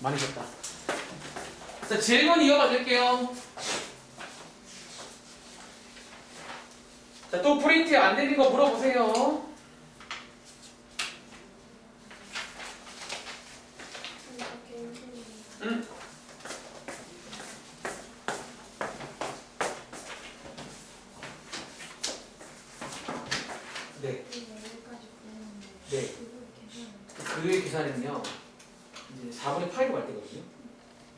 많이 줬다. 자, 질문 이어가 드릴게요. 자, 또 프린트 안 되는 거 물어보세요. 응? 네. 네. 그 계산은요. 이제 4분의 8로 갈 때거든요.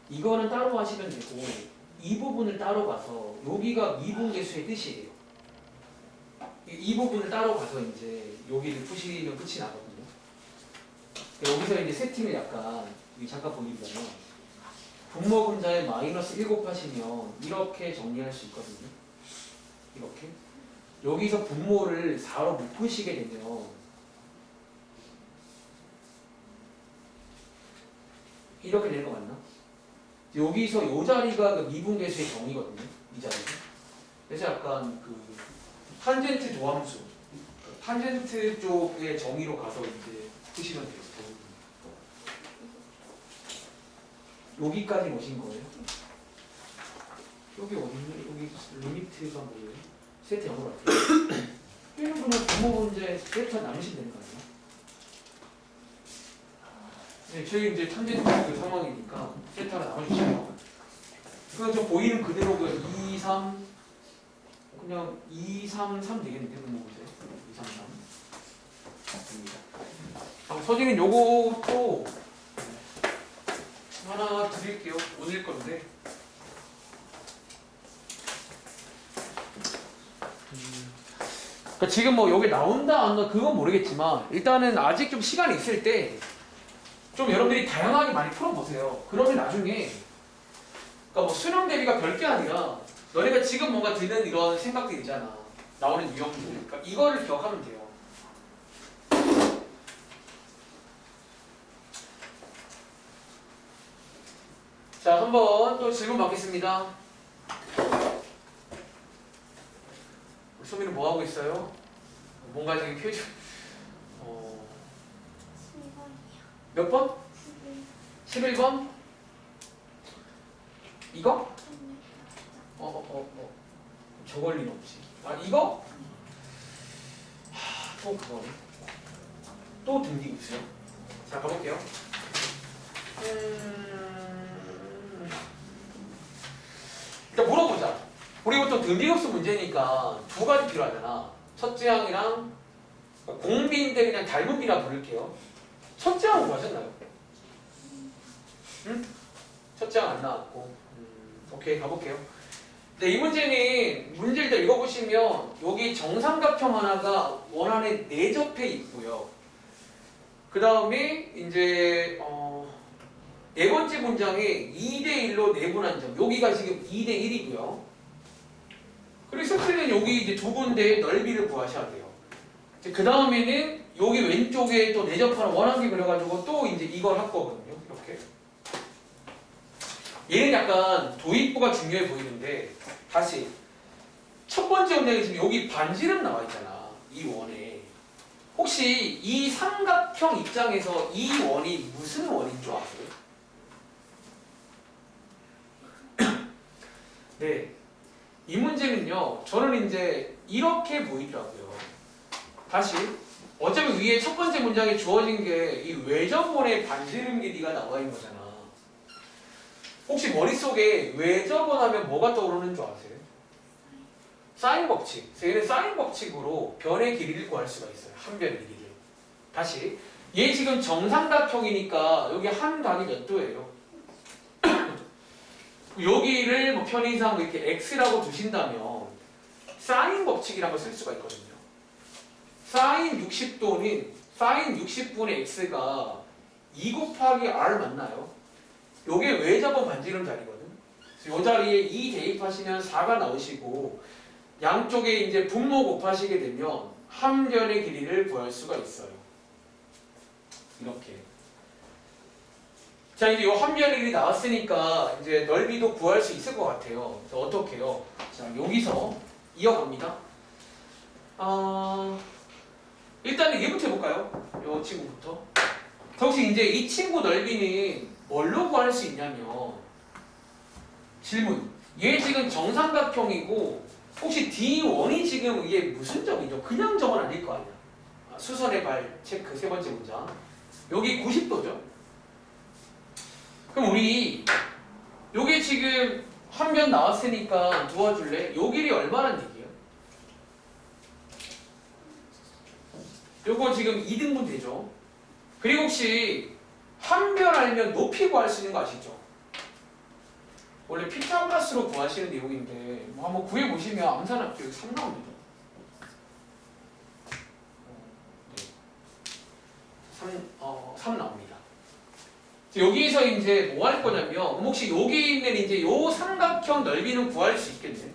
이거는 따로 하시면 되고 이 부분을 따로 가서 여기가 미분 계수의 뜻이에요. 이- 이 부분을 따로 가서 이제 여기를 푸시면 끝이 나거든요. 여기서 이제 세팅을 약간 잠깐 보여드리자면 분모분자에 마이너스 1 곱하시면 이렇게 정리할 수 있거든요. 이렇게 여기서 분모를 4로 묶으시게 되면 이렇게 되는 거 맞나? 여기서 요 자리가 그 미분계수의 정의거든요. 이 자리. 그래서 약간 그 탄젠트 조함수, 그 탄젠트 쪽의 정의로 가서 이제 푸시면 돼요. 여기까지 오신 거예요? 여기 어디? 여기 리미트가 뭐예요? 세트 0으로 할게요. 얘는 그냥 부모 문제 세트 되는 거 아니에요? 네, 저희 이제 탄젠트 그 상황이니까 세트 하나 나눠주세요. 그냥 저 보이는 그대로 그 2, 3 그냥 2, 3, 3 되겠는데 부모 문제 2, 3, 3 됩니다. 아, 서진은 요것도 하나 드릴게요. 오늘 건데. 그러니까 지금 뭐 여기 나온다 안 나온다 그건 모르겠지만 일단은 아직 좀 시간이 있을 때 좀 여러분들이 다양하게 많이 풀어보세요. 그러면 나중에 그러니까 뭐 수능 대비가 별게 아니라 너네가 지금 뭔가 드는 이런 생각들 있잖아. 나오는 유형들. 그러니까 이거를 기억하면 돼요. 자, 한번 또 질문 받겠습니다. 소민은 뭐 하고 있어요? 뭔가 지금 표정. 어, 몇 번? 11번? 이거? 어, 어, 어, 어. 저걸 리 없지. 아, 이거? 하, 또 그거네. 또 등기고 있어요. 자, 가볼게요. 음... 일단 물어보자. 우리 보통 등기급수 문제니까 두 가지 필요하잖아. 첫째 항이랑 공비인데 그냥 닮은 비라 부를게요. 첫째 항 구하셨나요? 응? 첫째 항안 나왔고. 음, 오케이, 가볼게요. 네, 이 문제는 문제를 더 읽어보시면 여기 정삼각형 하나가 원안에 내접해 있고요. 그 다음에 이제 어, 네 번째 문장에 2대 1로 내분한 점. 여기가 지금 2대 1이고요. 그리고 스크린은 여기 이제 두 군데의 넓이를 구하셔야 돼요. 그 다음에는 여기 왼쪽에 또 내접하는 원한기 그려가지고 또 이제 이걸 할 거거든요. 이렇게. 얘는 약간 도입부가 중요해 보이는데 다시 첫 번째 문장에 지금 여기 반지름 나와 있잖아. 이 원에. 혹시 이 삼각형 입장에서 이 원이 무슨 원인 줄 아세요? 네. 이 문제는요, 저는 이제 이렇게 보이더라고요. 다시. 어차피 위에 첫 번째 문장에 주어진 게 이 외접원의 반지름 길이가 나와 있는 거잖아. 혹시 머릿속에 외접원 하면 뭐가 떠오르는 줄 아세요? 사인 법칙. 얘는 사인 법칙으로 변의 길이를 구할 수가 있어요. 한 변의 길이를. 다시. 얘 지금 정삼각형이니까 여기 한 단위 몇 도예요? 여기를 뭐 편의상 이렇게 x라고 두신다면 사인 법칙이라는 걸 쓸 수가 있거든요. 사인 60도는 사인 60분의 x가 2 곱하기 r 맞나요? 요게 외접원 반지름 자리거든. 요 자리에 2 대입하시면 4가 나오시고 양쪽에 이제 분모 곱하시게 되면 한 변의 길이를 구할 수가 있어요. 이렇게. 자 이제 요 한변의 길이 나왔으니까 이제 넓이도 구할 수 있을 것 같아요. 그래서 어떻게 해요? 자 여기서 이어갑니다. 어, 일단은 얘부터 해볼까요? 요 친구부터. 자, 혹시 이제 이 친구 넓이는 뭘로 구할 할수 있냐면 질문. 얘 지금 정삼각형이고 혹시 D1이 지금 이게 무슨 점이죠? 그냥 점은 아닐 거 아니야. 아, 수선의 발 체크 세 번째 문장. 여기 90도죠. 그럼 우리 요게 지금 한 면 나왔으니까 도와줄래? 요 길이 얼마란 얘기예 요? 요거 지금 2등분 되죠. 그리고 혹시 한 별 알면 높이 구할 수 있는 거 아시죠? 원래 피타고라스로 구하시는 내용인데 뭐 한번 구해 보시면 암산학교 3 나옵니다. 네. 3, 어, 3 나옵니다. 자, 여기서 이제 뭐 할 거냐면 혹시 여기 있는 이제 요 삼각형 넓이는 구할 수 있겠네.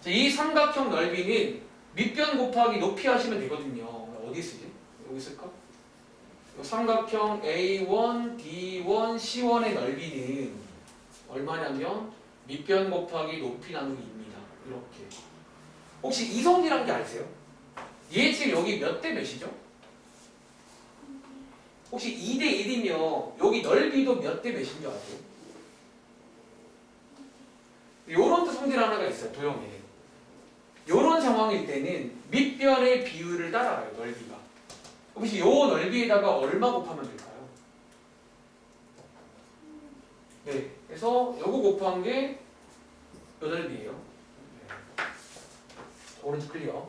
자, 이 삼각형 넓이는 밑변 곱하기 높이 하시면 되거든요. 어디 쓰지? 여기 쓸까? 요 삼각형 A1, D1, C1의 넓이는 얼마냐면 밑변 곱하기 높이 나누기 2입니다. 이렇게. 혹시 이성이란 게 아세요? 얘 지금 여기 몇 대 몇이죠? 혹시 2대 1이면 여기 넓이도 몇 대 몇인 줄 아세요? 요런 또 성질 하나가 있어요. 도형에. 요런 상황일 때는 밑변의 비율을 따라가요. 넓이가. 혹시 요 넓이에다가 얼마 곱하면 될까요? 네. 그래서 요거 곱한 게요 넓이에요. 네. 오른쪽 클리어.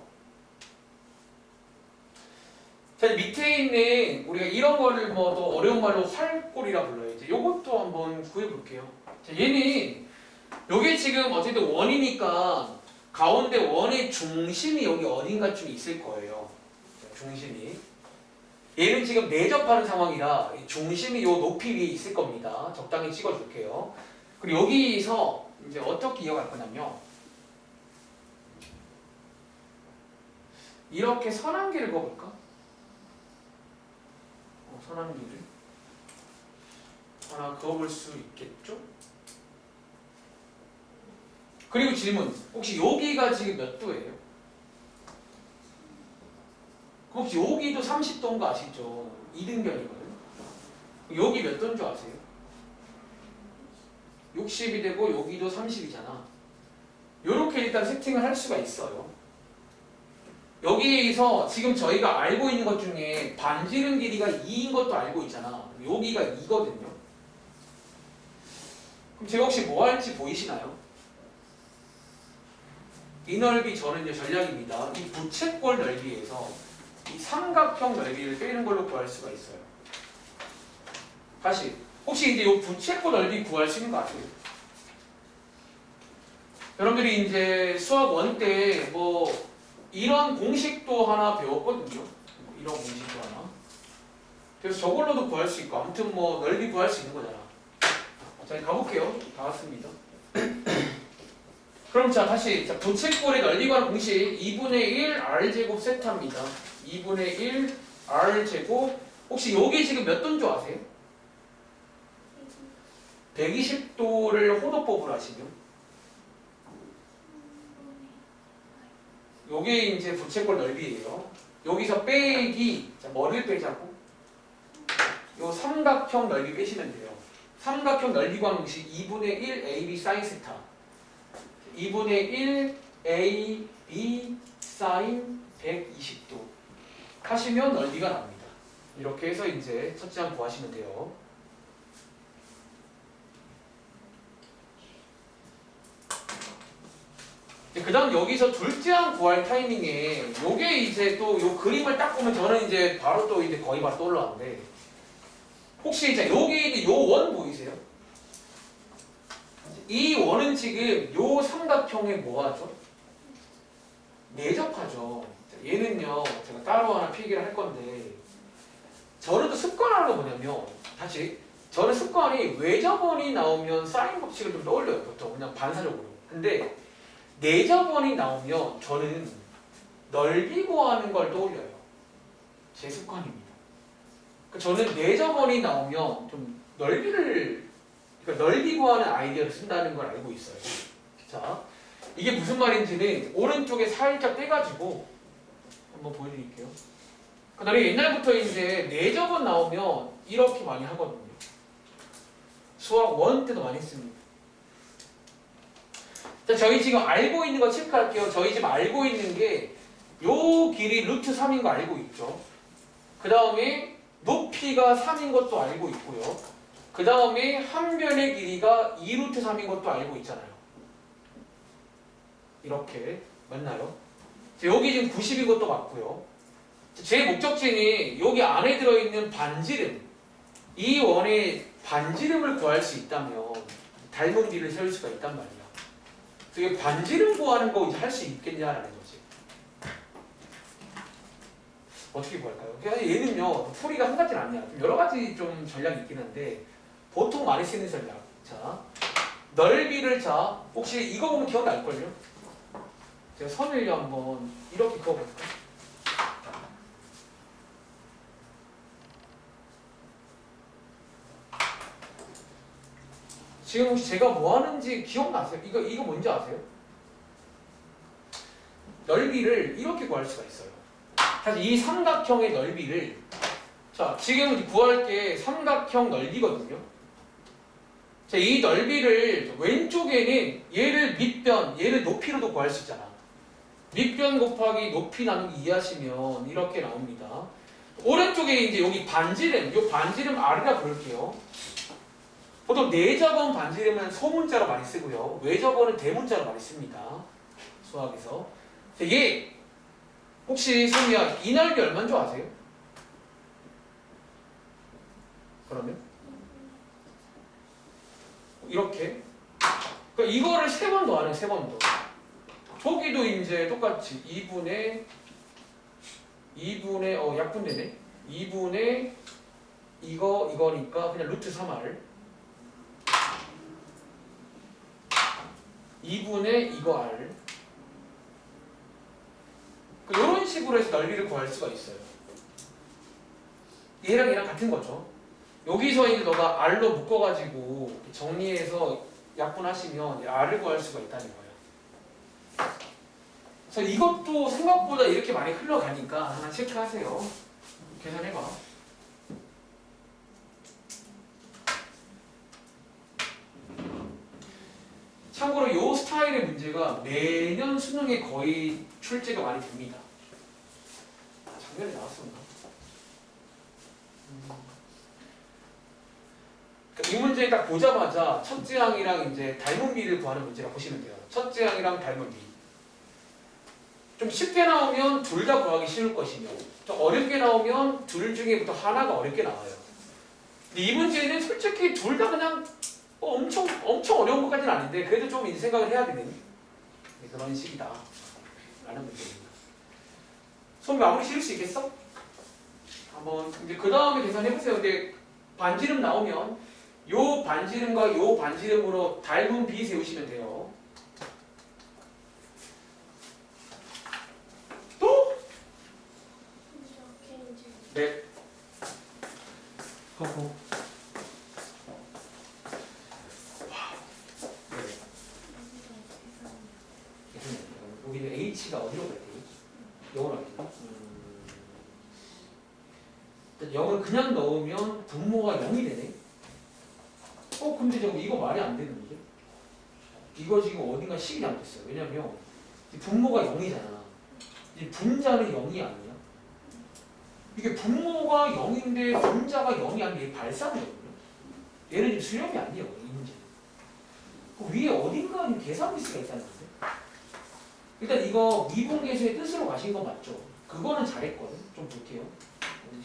자 밑에 있는 우리가 이런 거를 뭐더 어려운 말로 활골이라 불러요. 이제 요것도 한번 구해 볼게요. 자 얘는 요게 지금 어쨌든 원이니까 가운데 원의 중심이 여기 어딘가쯤 있을 거예요. 자, 중심이. 얘는 지금 내접하는 상황이라 이 중심이 요 높이 위에 있을 겁니다. 적당히 찍어줄게요. 그리고 여기서 이제 어떻게 이어갈 거냐면 이렇게 선한기를 그어볼까? 어, 선한기를 하나 그어볼 수 있겠죠? 그리고 질문 혹시 여기가 지금 몇 도예요? 혹시 여기도 30도인 거 아시죠? 이등변이거든. 여기 몇 도인 줄 아세요? 60이 되고 여기도 30이잖아. 이렇게 일단 세팅을 할 수가 있어요. 여기에서 지금 저희가 알고 있는 것 중에 반지름 길이가 2인 것도 알고 있잖아. 여기가 2거든요. 그럼 제가 혹시 뭐 할지 보이시나요? 이 넓이 저는 이제 전략입니다. 이 부채꼴 넓이에서 이 삼각형 넓이를 빼는 걸로 구할 수가 있어요. 다시 혹시 이제 이 부채꼴 넓이 구할 수 있는 거 아세요? 여러분들이 이제 수학 원 때 뭐 이런 공식도 하나 배웠거든요. 뭐 이런 공식도 하나. 그래서 저걸로도 구할 수 있고 아무튼 뭐 넓이 구할 수 있는 거잖아. 자 가볼게요. 다 왔습니다. 그럼 자 다시 자 부채꼴의 넓이 구하는 공식 2분의 1 r 제곱 세타입니다. 2분의 1 r 제곱 혹시 여기 지금 몇 도인 줄 아세요? 120도를 호도법으로 하시면 요게 이제 부채꼴 넓이에요. 여기서 빼기 자 뭐를 빼자고? 요 삼각형 넓이 빼시면 돼요. 삼각형 넓이 구하는 공식 2분의 1 AB 사인 세타 2분의 1 AB 사인 120도 하시면 넓이가 납니다. 이렇게 해서 이제 첫째 항 구하시면 돼요. 그 다음 여기서 둘째 항 구할 타이밍에 요게 이제 또 요 그림을 딱 보면 저는 이제 바로 또 이제 거의 바로 떠올랐는데 혹시 이제 여기 요원 보이세요? 이 원은 지금 요 삼각형에 뭐하죠? 내접하죠. 자, 얘는요 제가 따로 하나 필기를 할 건데 저는 또 습관하는 거 뭐냐면 다시 저는 습관이 외접원이 나오면 사인 법칙을 좀 떠올려요 보통 그냥 반사적으로 근데 내접원이 나오면 저는 넓이 구하는 걸 떠올려요 제 습관입니다 그러니까 저는 내접원이 나오면 좀 넓이를 그러니까 넓이 구하는 아이디어를 쓴다는 걸 알고 있어요 자 이게 무슨 말인지는 오른쪽에 살짝 떼가지고 한번 보여드릴게요 그 다음에 옛날부터 이제 내접원 나오면 이렇게 많이 하거든요 수학 원 때도 많이 했습니다. 자, 저희 지금 알고 있는 거 체크할게요. 저희 지금 알고 있는 게 요 길이 루트 3인 거 알고 있죠. 그 다음에 높이가 3인 것도 알고 있고요. 그 다음에 한 변의 길이가 2루트 3인 것도 알고 있잖아요. 이렇게 맞나요? 자, 여기 지금 90인 것도 맞고요. 자, 제 목적지는 여기 안에 들어있는 반지름 이 원의 반지름을 구할 수 있다면 닮은 비를 세울 수가 있단 말이야. 그게 반지름 구하는 거 이제 할 수 있겠냐라는 거지. 어떻게 구할까요? 얘는요 풀이가 한 가지는 아니야. 좀 여러 가지 좀 전략이 있긴 한데 보통 많이 쓰는 전략. 자 넓이를 자 혹시 이거 보면 기억날걸요? 제가 선을 한번 이렇게 그어볼까? 지금 혹시 제가 뭐 하는지 기억나세요? 이거 이거 뭔지 아세요? 넓이를 이렇게 구할 수가 있어요. 사실 이 삼각형의 넓이를 자 지금 구할 게 삼각형 넓이거든요. 자, 이 넓이를 왼쪽에는 얘를 밑변, 얘를 높이로도 구할 수 있잖아. 밑변 곱하기 높이 나누기 이해하시면 이렇게 나옵니다. 오른쪽에 이제 여기 반지름, 이 반지름 R이라 부를게요. 보통 내접은 반지름은 소문자로 많이 쓰고요. 외접어는 대문자로 많이 씁니다. 수학에서. 자, 얘 혹시 선미야 이 넓이 얼마인 줄 아세요? 그러면 이렇게 그러니까 이거를 세 번 더하네 세번 더. 저기도 이제 똑같이 2분의 2분의 어 약분되네 2분의 이거 이거니까 그냥 루트 3r 2분의 이거 r 이런 식으로 해서 넓이를 구할 수가 있어요. 얘랑 얘랑 같은 거죠. 여기서 이제 너가 r로 묶어가지고 정리해서 약분하시면 r을 구할 수가 있다는 거예요. 그래서 이것도 생각보다 이렇게 많이 흘러가니까 하나 체크하세요. 계산해봐. 참고로 이 스타일의 문제가 매년 수능에 거의 출제가 많이 됩니다. 아, 작년에 나왔었나? 음. 그러니까 이 문제 딱 보자마자 첫째 항이랑 이제 닮은 비를 구하는 문제라 보시면 돼요. 첫째 항이랑 닮은 비. 좀 쉽게 나오면 둘 다 구하기 쉬울 것이며 좀 어렵게 나오면 둘 중에부터 하나가 어렵게 나와요. 근데 이 문제는 솔직히 둘 다 그냥 어, 엄청 엄청 어려운 것까지는 아닌데 그래도 좀 이제 생각을 해야 되는 네, 그런 식이다. 라는 문제입니다. 손 마무리 실을 수 있겠어? 한번 이제 그 다음에 계산해 보세요. 근데 반지름 나오면 요 반지름과 요 반지름으로 닮은 비 세우시면 돼요. 또? 네. 허허. 네. 여기는 H가 어디로 갈 때? 0으로 갈 때. 음. 0을 그냥 넣으면 분모가 0이 되네. 어, 근데 저거 이거 말이 안 되는데? 이거 지금 어딘가 식이 잘못됐어요. 왜냐면 이 분모가 0이잖아. 이 분자는 0이 아니야. 이게 분모가 0인데 분자가 0이 아니라 얘 발산이거든요. 얘는 지금 수렴이 아니에요. 이 문제. 그 위에 어딘가 는 계산 미스가 있다는 건데. 일단 이거 미분계수의 뜻으로 가신 거 맞죠? 그거는 잘했거든. 좀 볼게요.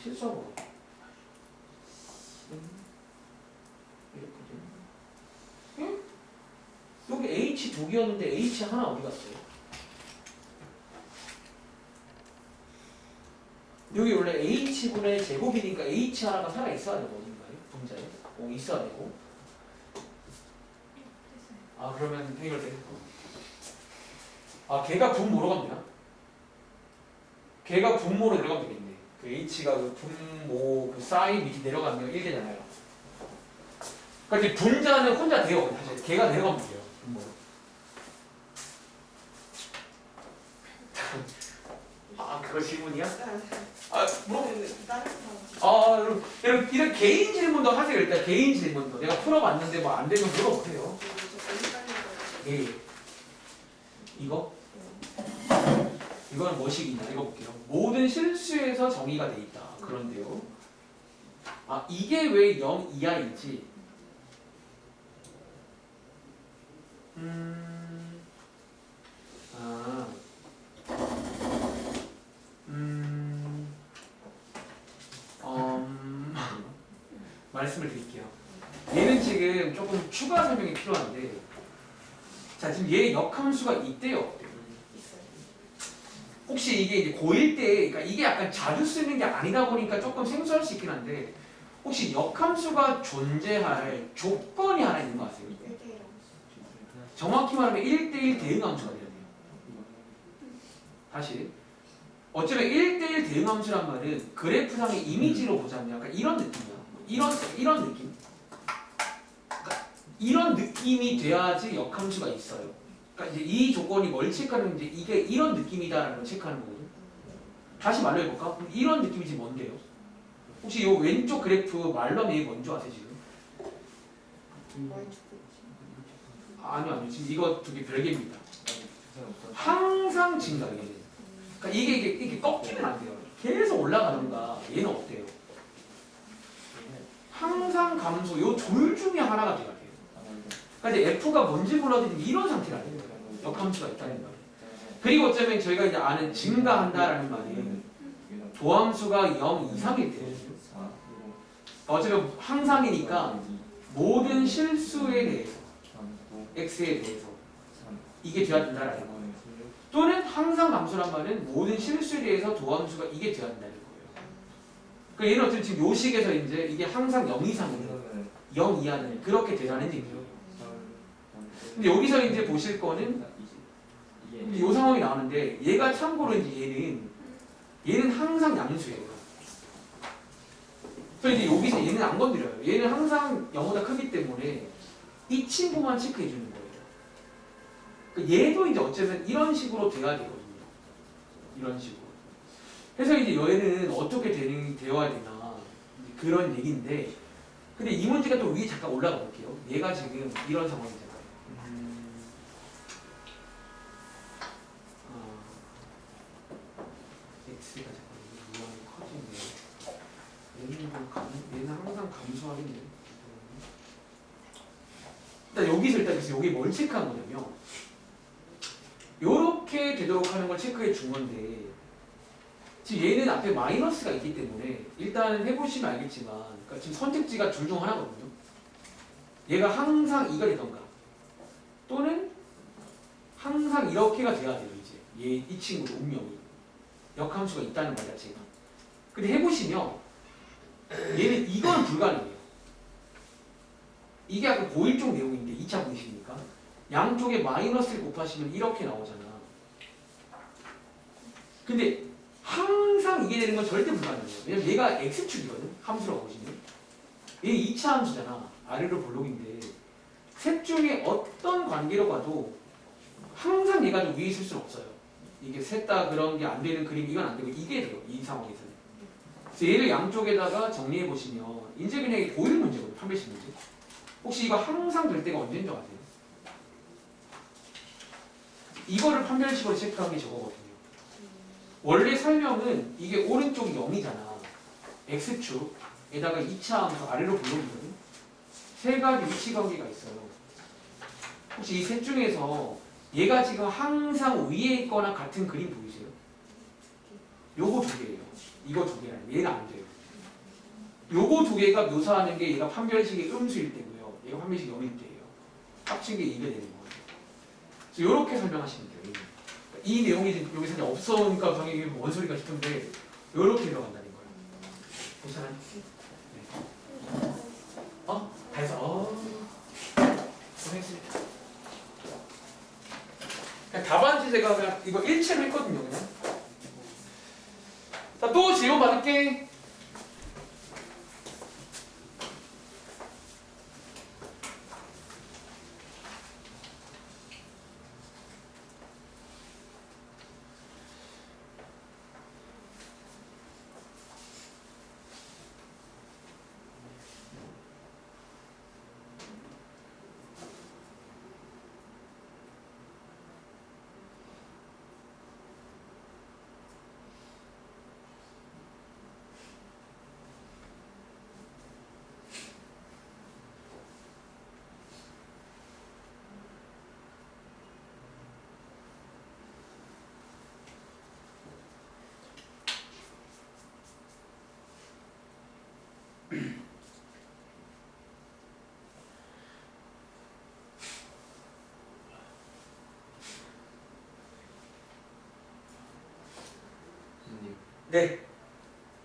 실수한 거. 음, 이렇게 되네. 응? 여기 H 두 개였는데 H 하나 어디 갔어요? 여기 원래 H분의 제곱이니까 H 하나가 살아 있어야 되고 어딘가에? 분자에? 어, 있어야 되고. 아 그러면 해결돼. 아 걔가 분모로 갑니다. 걔가 분모로 내려가면 되겠네. 그 h가 그 분모 그 사인 밑에 내려가면 1되잖아요. 그러니까 이제 분자는 혼자 돼요. 사실 걔가 내려가면 돼요. 아 이렇게 이렇게 개인 질문도 하세요. 일단 개인 질문도. 내가 풀어봤는데 뭐 안 되면 물어보세요. 예. 이거? 이건 뭐식이냐? 읽어볼게요. 모든 실수에서 정의가 돼 있다. 그런데요. 아, 이게 왜 0 이하인지. 음. 아. 말씀을 드릴게요. 얘는 지금 조금 추가 설명이 필요한데, 자, 지금 얘 역함수가 있대요? 혹시 이게 이제 고1 때, 그러니까 이게 약간 자주 쓰는 게 아니다 보니까 조금 생소할 수 있긴 한데, 혹시 역함수가 존재할 조건이 하나 있는 거 아세요? 정확히 말하면 1대1 대응함수가 돼야 돼요. 다시. 어쩌면 1대1 대응함수란 말은 그래프상의 이미지로 보자면 약간 이런 느낌이야. 이런, 이런 느낌. 그러니까 이런 느낌이 돼야지 역함수가 있어요. 그러니까 이제 이 조건이 뭘 체크하는 이제 이게 이런 느낌이다라는 걸 체크하는 거거든요. 다시 말로 해볼까? 이런 느낌이 지금 뭔데요? 혹시 이 왼쪽 그래프 말럼이 뭔지 아세요 지금? 아니요 아니요 지금 이거 두 개 별개입니다. 항상 증가 얘는. 그러니까 이게 이게, 이게 꺾이면 안 돼요. 계속 올라가는가 얘는 어때요? 항상 감소 요둘 중에 하나가 돼야 돼요. 그러니까 이제 F가 뭔지 몰라도 이런 상태라는 거예요. 역함수가 있다는 거예요. 그리고 어쩌면 저희가 이제 아는 증가한다라는 말이 도함수가 0 이상일 때요. 어쩌면 항상이니까 모든 실수에 대해서 x에 대해서 이게 돼야 된다라는 거예요. 또는 항상 감수란 말은 모든 실수에 대해서 도함수가 이게 돼야 된다는 거예요. 그러니까 얘는 어쩌면 지금 요 식에서 이제 이게 항상 0 이상이에요. 0 이하는 그렇게 되라는 얘기예요. 근데 여기서 이제 보실 거는 이 상황이 나오는데 얘가 참고로 이제 얘는 얘는 항상 양수예요. 그래서 이제 여기서 얘는 안 건드려요. 얘는 항상 0보다 크기 때문에 이 친구만 체크해 주는 거예요. 그러니까 얘도 이제 어쩌면 이런 식으로 돼야 되거든요. 이런 식으로. 그래서 이제 얘는 어떻게 되는 되어야 되나 그런 얘기인데 근데 이 문제가 또 위에 잠깐 올라가 볼게요. 얘가 지금 이런 상황이잖아요. 음. 어. x가 잠깐 무한히 커지네. 얘는 뭐 감, 얘는 항상 감소하겠네. 일단 여기서 일단 여기 뭘 체크한 거냐면 요렇게 되도록 하는 걸 체크해 준 건데 지금 얘는 앞에 마이너스가 있기 때문에 일단 해보시면 알겠지만 그러니까 지금 선택지가 둘 중 하나거든요. 얘가 항상 이가 되던가 또는 항상 이렇게가 돼야 돼요 이제 얘 이 친구 운명이 역함수가 있다는 말 자체가. 근데 해보시면 얘는 이건 불가능해요. 이게 아까 고1 쪽 내용인데 2차 분식이니까 양쪽에 마이너스를 곱하시면 이렇게 나오잖아. 근데 항상 이게 되는 건 절대 불가능해요. 왜냐면 얘가 x축이거든. 함수라고 보시면. 얘 2차 함수잖아. 아래로 블록인데 셋 중에 어떤 관계로 봐도 항상 얘가 좀 위에 있을 수는 없어요. 이게 셋 다 그런 게 안 되는 그림 이건 안 되고 이게 돼요. 이 상황에서는. 그래서 얘를 양쪽에다가 정리해 보시면 이제 그냥 보이는 문제거든요. 판별식 문제. 혹시 이거 항상 될 때가 언제인 줄 아세요? 이거를 판별식으로 체크한 게 저거거든요. 원래 설명은 이게 오른쪽이 0이잖아. x축에다가 2차 함수 아래로 불러주거든. 세 가지 위치 관계가 있어요. 혹시 이 셋 중에서 얘가 지금 항상 위에 있거나 같은 그림 보이세요? 요거 두 개예요. 이거 두 개라. 얘가 안 돼요. 요거 두 개가 묘사하는 게 얘가 판별식의 음수일 때고요. 얘가 판별식 0일 때예요. 합친 게 이게 되는 거예요. 그래서 이렇게 설명하시면 돼요. 이 내용이 지금 여기서 이제 없으니까 당연히 뭔 소리가 싶은데 이렇게 들어간다는 거예요. 괜찮아요? 네. 어? 다 해서 어. 고생했습니다. 그냥 답안지 제가 그냥 이거 일체로 했거든요, 그냥. 자, 또 질문 받을게. 네,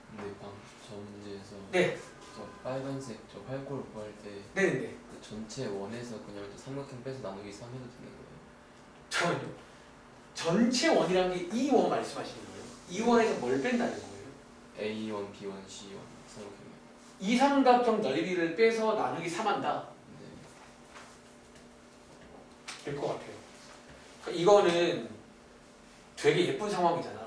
근데 방저 문제에서 네, 저 빨간색 저 활골 구할 때그 네, 네. 전체 원에서 그냥 저 삼각형 빼서 나누기 3 해도 되는 거예요? 잠깐만요. 전체 원이라는 게이 원 말씀하시는 거예요? 이 원에서 뭘 뺀다는 거예요? A1, B1, C1 삼각형이 이 삼각형 넓이를 빼서 나누기 3한다. 네. 될 것 같아요. 그러니까 이거는 되게 예쁜 상황이잖아.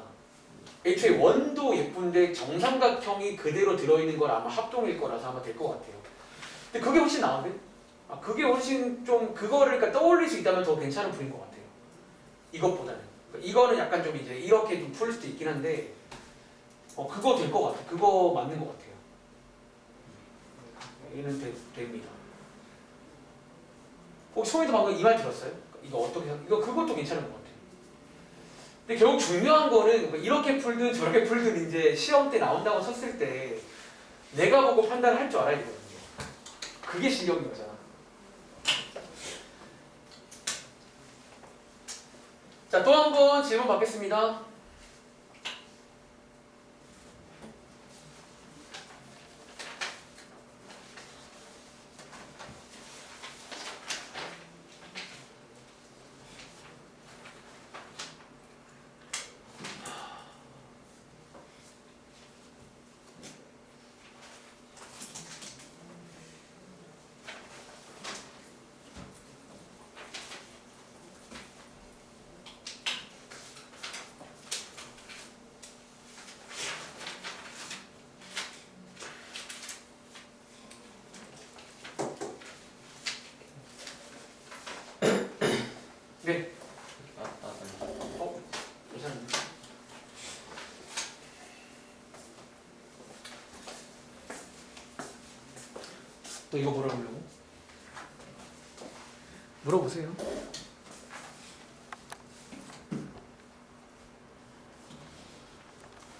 애초에 원도 예쁜데 정삼각형이 그대로 들어있는 걸 아마 합동일 거라서 아마 될 것 같아요. 근데 그게 훨씬 나은데? 아, 그게 훨씬 좀 그거를 그러니까 떠올릴 수 있다면 더 괜찮은 분인 것 같아요. 이것보다는. 그러니까 이거는 약간 좀 이제 이렇게 좀 풀 수도 있긴 한데 어 그거 될 것 같아. 그거 맞는 것 같아요. 얘는 되, 됩니다. 혹시 소희도 방금 이 말 들었어요? 이거 어떻게? 이거 그것도 괜찮은 것 같아요. 근데 결국 중요한 거는 뭐 이렇게 풀든 저렇게 풀든 이제 시험 때 나온다고 쳤을 때 내가 보고 판단을 할 줄 알아야 되거든요. 그게 실력인 거잖아. 자, 또 한 번 질문 받겠습니다. 또 이거 물어보려고? 물어보세요.